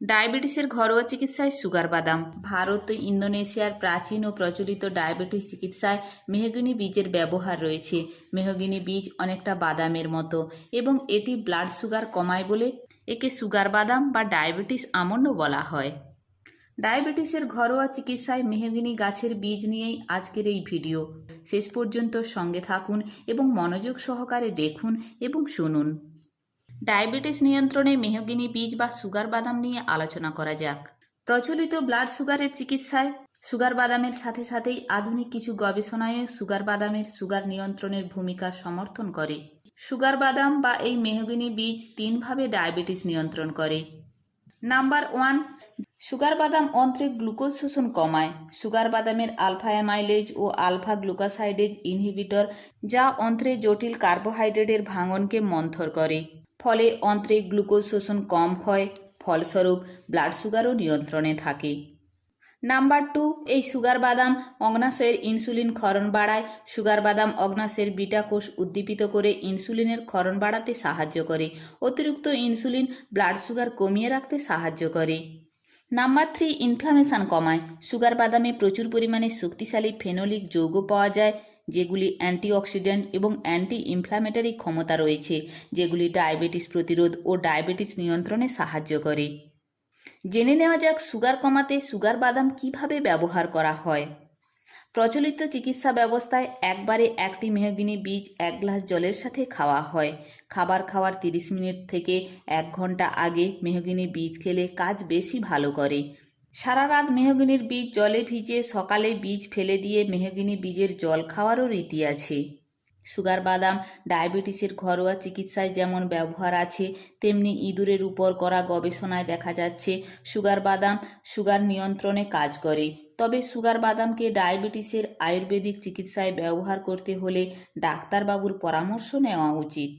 ডায়াবেটিসের ঘরোয়া চিকিৎসায় সুগার বাদাম। ভারত ও ইন্দোনেশিয়ার প্রাচীন ও প্রচলিত ডায়াবেটিস চিকিৎসায় মেহগিনি বীজের ব্যবহার রয়েছে। মেহগিনি বীজ অনেকটা বাদামের মতো এবং এটি ব্লাড সুগার কমায় বলে একে সুগার বাদাম বা ডায়াবেটিস আমন্ডও বলা হয়। ডায়াবেটিসের ঘরোয়া চিকিৎসায় মেহগিনি গাছের বীজ নিয়েই আজকের এই ভিডিও। শেষ পর্যন্ত সঙ্গে থাকুন এবং মনোযোগ সহকারে দেখুন এবং শুনুন। ডায়াবেটিস নিয়ন্ত্রণে মেহগিনি বীজ বা সুগার বাদাম নিয়ে আলোচনা করা যাক। প্রচলিত ব্লাড সুগারের চিকিৎসায় সুগার বাদামের সাথে সাথেই আধুনিক কিছু গবেষণায় সুগার বাদামের সুগার নিয়ন্ত্রণের ভূমিকা সমর্থন করে। সুগার বাদাম বা এই মেহগিনি বীজ তিনভাবে ডায়াবেটিস নিয়ন্ত্রণ করে। নাম্বার ওয়ান, সুগার বাদাম অন্ত্রে গ্লুকোজ শোষণ কমায়। সুগার বাদামের আলফা অ্যামাইলেজ ও আলফা গ্লুকাসাইডেজ ইনহিবিটর যা অন্ত্রে জটিল কার্বোহাইড্রেটের ভাঙনকে মন্থর করে। ফলে অন্ত্রে গ্লুকোজ শোষণ কম হয়, ফলস্বরূপ ব্লাড সুগারও নিয়ন্ত্রণে থাকে। নাম্বার টু এই সুগার বাদাম অগ্নাশয়ের ইনসুলিন ক্ষরণ বাড়ায়। সুগার বাদাম অগ্নাশয়ের বিটা কোষ উদ্দীপিত করে ইনসুলিনের ক্ষরণ বাড়াতে সাহায্য করে। অতিরিক্ত ইনসুলিন ব্লাড সুগার কমিয়ে রাখতে সাহায্য করে। নাম্বার থ্রি ইনফ্লামেশন কমায়। সুগার বাদামে প্রচুর পরিমাণে শক্তিশালী ফেনোলিক যৌগ পাওয়া যায়। যেগুলি অ্যান্টিঅক্সিডেন্ট এবং অ্যান্টি ইনফ্ল্যামেটরি ক্ষমতা রয়েছে, যেগুলি ডায়াবেটিস প্রতিরোধ ও ডায়াবেটিস নিয়ন্ত্রণে সাহায্য করে। জেনে নেওয়া যাক সুগার কমাতে সুগার বাদাম কীভাবে ব্যবহার করা হয়। প্রচলিত চিকিৎসা ব্যবস্থায় একবারে একটি মেহগিনি বীজ এক গ্লাস জলের সাথে খাওয়া হয়। খাবার খাওয়ার তিরিশ মিনিট থেকে এক ঘণ্টা আগে মেহগিনি বীজ খেলে কাজ বেশি ভালো করে। সারা রাত মেহগিনির বীজ জলে ভিজে সকালে বীজ ফেলে দিয়ে মেহগিনি বীজের জল খাওয়ারও রীতি আছে। সুগার বাদাম, ডায়াবেটিসের ঘরোয়া চিকিৎসায় যেমন ব্যবহার আছে, তেমনি ইঁদুরের উপর করা গবেষণায় দেখা যাচ্ছে সুগার বাদাম সুগার নিয়ন্ত্রণে কাজ করে। তবে সুগার বাদামকে ডায়াবেটিসের আয়ুর্বেদিক চিকিৎসায় ব্যবহার করতে হলে ডাক্তারবাবুর পরামর্শ নেওয়া উচিত।